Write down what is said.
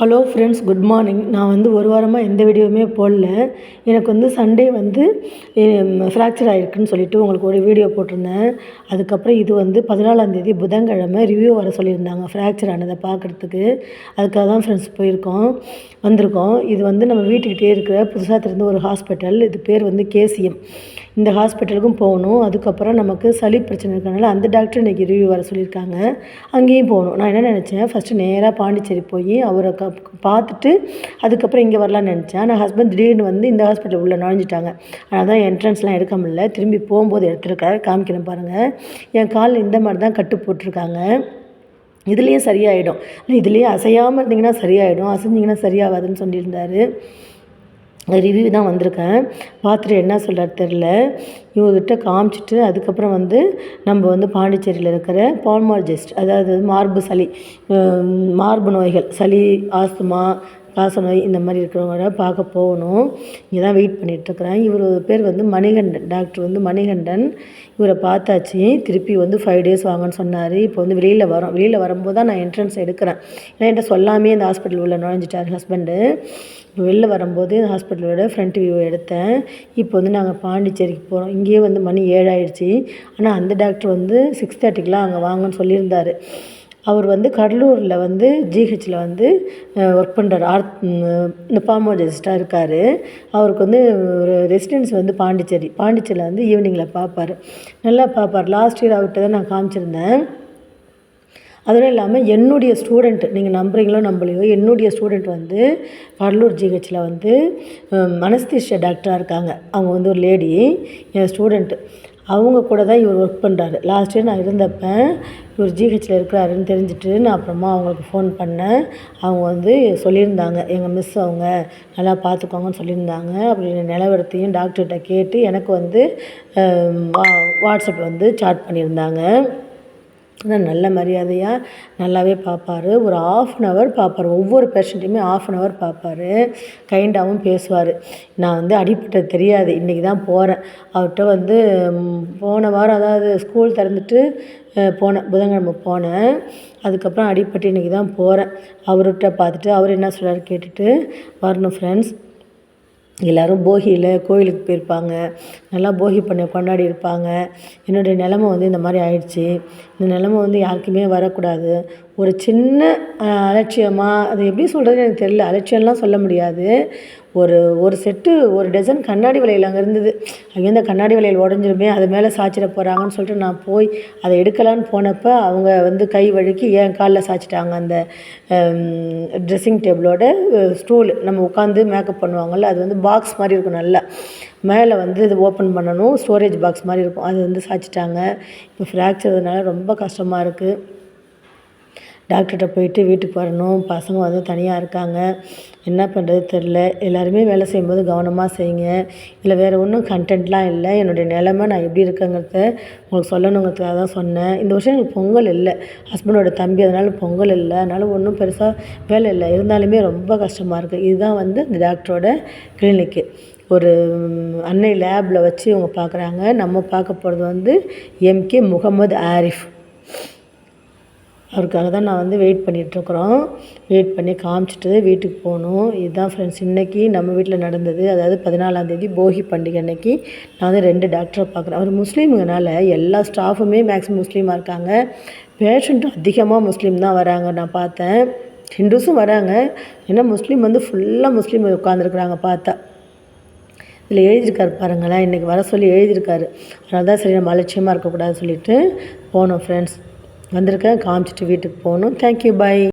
Hello friends good morning நான் வந்து ஒரு வாரமாக எந்த வீடியோவுமே போடல. எனக்கு வந்து சண்டே வந்து ஃப்ராக்சர் ஆகிருக்குன்னு சொல்லிட்டு உங்களுக்கு ஒரு வீடியோ போட்டிருந்தேன். அதுக்கப்புறம் இது வந்து பதினாலாந்தேதி புதன்கிழமை ரிவ்யூ வர சொல்லியிருந்தாங்க ஃப்ராக்சர் ஆனதை பார்க்குறதுக்கு. அதுக்காக தான் ஃப்ரெண்ட்ஸ் போயிருக்கோம் வந்திருக்கோம். இது வந்து நம்ம வீட்டுக்கிட்டே இருக்கிற புதுசாக திறந்த ஒரு ஹாஸ்பிட்டல் இது பேர் வந்து கேசிஎம் இந்த ஹாஸ்பிட்டலுக்கும் போகணும். அதுக்கப்புறம் நமக்கு சளி பிரச்சனை இருக்கிறனால அந்த டாக்டர் இன்றைக்கி ரிவ்யூ வர சொல்லியிருக்காங்க. அங்கேயும் போகணும். நான் என்ன நினச்சேன்? ஃபஸ்ட்டு நேராக பாண்டிச்சேரி போய் அவரை பார்த்துட்டு அதுக்கப்புறம் இங்கே வரலான்னு நினச்சேன். ஆனால் ஹஸ்பண்ட் திடீர்னு வந்து இந்த ஹாஸ்பிட்டல் உள்ளே நுழைஞ்சிட்டாங்க. அதனால் தான் என்ட்ரன்ஸ்லாம் எடுக்க முடியல. திரும்பி போகும்போது எடுத்துருக்காரு. காமிக்கிறேன் பாருங்கள் என் காலில் இந்த மாதிரி தான் கட்டு போட்டிருக்காங்க. இதுலேயும் சரியாயிடும். இதுலேயே அசையாமல் இருந்தீங்கன்னா சரியாயிடும். அசைஞ்சிங்கன்னா சரியாகாதுன்னு சொல்லியிருந்தாரு. ரிவ்யூ தான் வந்திருக்கேன். பார்த்துட்டு என்ன சொல்கிறார் தெரில இவங்ககிட்ட காமிச்சிட்டு அதுக்கப்புறம் வந்து நம்ம வந்து பாண்டிச்சேரியில் இருக்கிற பால்மார்ஜிஸ்ட் அதாவது மார்பு சளி மார்பு நோய்கள் சளி ஆஸ்துமா காசநோய் இந்த மாதிரி இருக்கிறவங்கள பார்க்க போகணும். இங்கே தான் வெயிட் பண்ணிகிட்ருக்குறேன் இவர் பேர் வந்து மணிகண்டன். டாக்டர் வந்து மணிகண்டன். இவரை பார்த்தாச்சு. திருப்பி வந்து ஃபைவ் டேஸ் வாங்கன்னு சொன்னார். இப்போ வந்து வெளியில் வரோம். வெளியில் வரும்போது தான் நான் என்ட்ரன்ஸ் எடுக்கிறேன். ஏன்னா என்கிட்ட சொல்லாமே இந்த ஹாஸ்பிட்டல் உள்ள நுழைஞ்சிட்டார் ஹஸ்பண்டு இப்போ வெளில வரும்போது ஹாஸ்பிட்டலோட ஃப்ரண்ட் வியூ எடுத்தேன். இப்போ வந்து நாங்கள் பாண்டிச்சேரிக்கு போகிறோம் இங்கேயே வந்து மணி ஏழாயிடுச்சு. ஆனால் அந்த டாக்டர் வந்து சிக்ஸ் தேர்ட்டிக்கெலாம் அங்கே வாங்கன்னு சொல்லியிருந்தார். அவர் வந்து கடலூரில் வந்து ஜிஹெச்சில் வந்து ஒர்க் பண்ணுறாரு ஆர்த் இந்த பாமோலஜிஸ்ட்டாக இருக்கார். அவருக்கு வந்து ஒரு ரெசிடென்ஸ் வந்து பாண்டிச்சேரி. பாண்டிச்சேரியில் வந்து ஈவினிங்கில் பார்ப்பார் நல்லா பார்ப்பார் லாஸ்ட் இயர் அவர்கிட்ட தான் நான் காமிச்சிருந்தேன். அதுவும் இல்லாமல் என்னுடைய ஸ்டூடெண்ட் நீங்கள் நம்புறீங்களோ நம்பலையோ என்னுடைய ஸ்டூடெண்ட் வந்து கடலூர் ஜிஹெச்சில் வந்து மனஸ்திஷ டாக்டராக இருக்காங்க. அவங்க வந்து ஒரு லேடி என் ஸ்டூடெண்ட்டு அவங்க கூட தான் இவர் ஒர்க் பண்ணுறாரு லாஸ்ட் இயர் நான் இருந்தப்போ இவர் ஜிஹெச்சில் இருக்கிறாருன்னு தெரிஞ்சுட்டு நான் அப்புறமா அவங்களுக்கு ஃபோன் பண்ணேன். அவங்க வந்து சொல்லியிருந்தாங்க எங்கள் மிஸ் அவங்க நல்லா பார்த்துக்கோங்கன்னு சொல்லியிருந்தாங்க. அப்படி நிலவரத்தையும் டாக்டர்கிட்ட கேட்டு எனக்கு வந்து வாட்ஸ்அப்பில் வந்து சாட் பண்ணியிருந்தாங்க. ஆனால் நல்ல மரியாதையாக நல்லாவே பார்ப்பார் ஒரு ஆஃப் அன் ஹவர் பார்ப்பார் ஒவ்வொரு பேஷண்ட்டையுமே ஆஃப் அன் ஹவர் பார்ப்பார் கைண்டாகவும் பேசுவார். நான் வந்து அடிப்பட்டது தெரியாது. இன்றைக்கி தான் போகிறேன் அவர்கிட்ட வந்து போன வாரம் அதாவது ஸ்கூல் திறந்துட்டு போனேன். புதன்கிழமை போனேன். அதுக்கப்புறம் அடிப்பட்டு இன்றைக்கி தான் போகிறேன் அவர்கிட்ட பார்த்துட்டு அவர் என்ன சொல்கிறார் கேட்டுட்டு வரணும் ஃப்ரெண்ட்ஸ் எல்லோரும் போகியில் கோயிலுக்கு போயிருப்பாங்க. நல்லா போகி பண்ண கொண்டாடி இருப்பாங்க. என்னுடைய நிலம வந்து இந்த மாதிரி ஆயிடுச்சு. இந்த நிலமை வந்து யாருக்குமே வரக்கூடாது. ஒரு சின்ன அலட்சியமாக அது எப்படி சொல்கிறதுன்னு எனக்கு தெரியல. அலட்சியம்லாம் சொல்ல முடியாது. ஒரு ஒரு செட்டு ஒரு டசன் கண்ணாடி வளையல் அங்கே இருந்தது. அங்கேருந்து கண்ணாடி வளையல் உடஞ்சிருமே அது மேலே சாய்ச்சிட போகிறாங்கன்னு சொல்லிட்டு நான் போய் அதை எடுக்கலான்னு போனப்போ அவங்க வந்து கை வழுக்கி என் காலில் சாய்ச்சிட்டாங்க? அந்த ட்ரெஸ்ஸிங் டேபிளோட ஸ்டூல் நம்ம உட்காந்து மேக்கப் பண்ணுவாங்கள்ல அது வந்து பாக்ஸ் மாதிரி இருக்கும் நல்லா. மேலே வந்து இது ஓப்பன் பண்ணணும் ஸ்டோரேஜ் பாக்ஸ் மாதிரி இருக்கும். அது வந்து சாய்ச்சிட்டாங்க. இப்போ ஃப்ராக்சர்னால ரொம்ப கஷ்டமாக இருக்குது டாக்டர்கிட்ட போயிட்டு வீட்டுக்கு வரணும். பசங்க வந்து தனியாக இருக்காங்க. என்ன பண்ணுறது தெரில எல்லாருமே வேலை செய்யும்போது கவனமாக செய்யுங்க. இதில் வேறு ஒன்றும் கண்டென்ட்லாம் இல்லை. என்னுடைய நிலமை நான் எப்படி இருக்கேங்கிறத உங்களுக்கு சொல்லணுங்கிறதுக்காக தான் சொன்னேன். இந்த வருஷம் எனக்கு பொங்கல் இல்லை. ஹஸ்பண்டோட தம்பி அதனால் பொங்கல் இல்லை. அதனால் ஒன்றும் பெருசாக வேலை இல்லை. இருந்தாலுமே ரொம்ப கஷ்டமாக இருக்குது இதுதான் வந்து இந்த டாக்டரோட கிளினிக்கு ஒரு அன்னை லேபில் வச்சு இவங்க பார்க்குறாங்க நம்ம பார்க்க போகிறது வந்து எம்கே முகமது ஆரிஃப். அவருக்காக தான் நான் வந்து வெயிட் பண்ணிகிட்ருக்குறோம் வெயிட் பண்ணி காமிச்சிட்டு வீட்டுக்கு போகணும். இதுதான் ஃப்ரெண்ட்ஸ் இன்றைக்கி நம்ம வீட்டில் நடந்தது. அதாவது பதினாலாந்தேதி போகி பண்டிகை அன்னைக்கு நான் வந்து ரெண்டு டாக்டரை பார்க்குறேன். அவர் முஸ்லீமுங்கனால எல்லா ஸ்டாஃபுமே மேக்ஸிமம் முஸ்லீமாக இருக்காங்க. பேஷண்ட்டும் அதிகமாக முஸ்லீம் தான் வராங்க நான் பார்த்தேன். ஹிந்துஸும் வராங்க. ஏன்னா முஸ்லீம் வந்து ஃபுல்லாக முஸ்லீம் உட்காந்துருக்குறாங்க பார்த்தா. இதில் எழுதியிருக்காரு பாருங்களேன். இன்றைக்கி வர சொல்லி எழுதியிருக்காரு. அதனால தான் சரி நம்ம அலட்சியமாக இருக்கக்கூடாதுன்னு சொல்லிட்டு போனோம் ஃப்ரெண்ட்ஸ் வந்திருக்கேன். காமிச்சிட்டு வீட்டுக்கு போகணும். Thank you bye